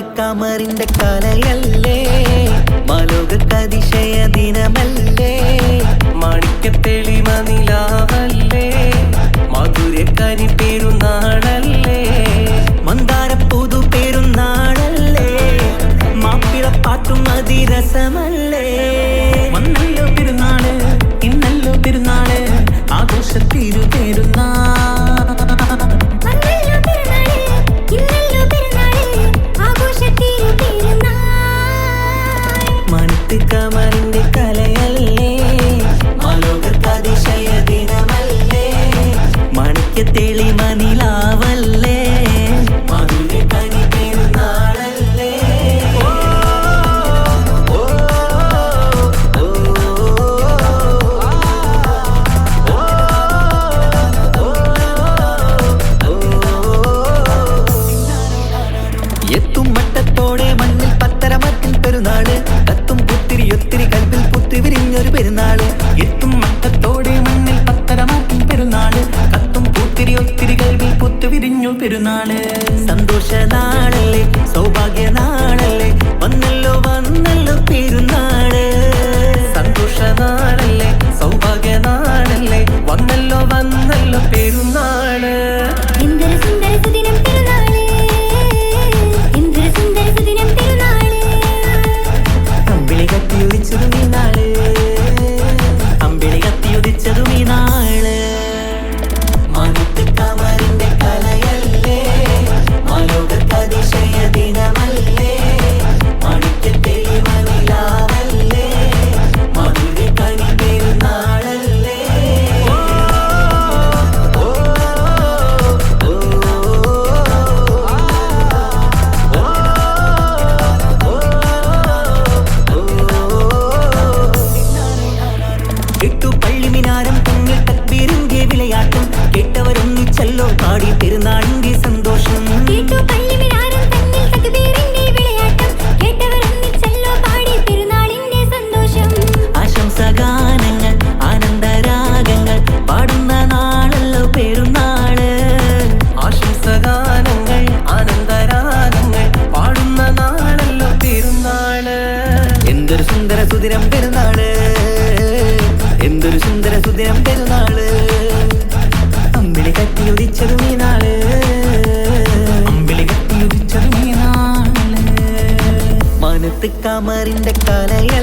മാനത്ത് കമറിന്റെ കലയല്ലേ ദിനമല്ലേ? മാണിക്കത്തെളിമ നിലാവല്ലേ? മധുരക്കനി പെരുന്നാളല്ലേ? മന്ദാര പുതു പെരുന്നാളല്ലേ? മാപ്പിളപ്പാട്ടും അതിരസമല്ലേ? കമറിന്റെ കലയല്ലേ? നിലാവല്ലേ വിരിഞ്ഞു പെരുന്നാൾ. സന്തോഷ നാളല്ലേ സൗഭാഗ്യ നാളല്ലേ വന്നല്ലോ വന്നല്ലോ പെരുന്നാൾ. സന്തോഷ നാളല്ലേ സൗഭാഗ്യ നാളല്ലേ വന്നല്ലോ വന്നല്ലോ പെരുന്നാൾ. എന്തൊരു സുന്ദര സുദിനം പെരുന്നാൾ എന്തൊരു സുന്ദര സുദിനം പെരുന്നാൾ. അമ്പിളി കത്തിയുദിച്ചതും ഈ നാൾ സുദിനം പെരുന്നാൾ. അമ്പിളി കത്തിയുദിച്ചതും ഈ നാൾ. അമ്പിളി കത്തിയുദിച്ചതും ഈ നാൾ. മനത്ത് കമറിന്റെ കലയല്ലേ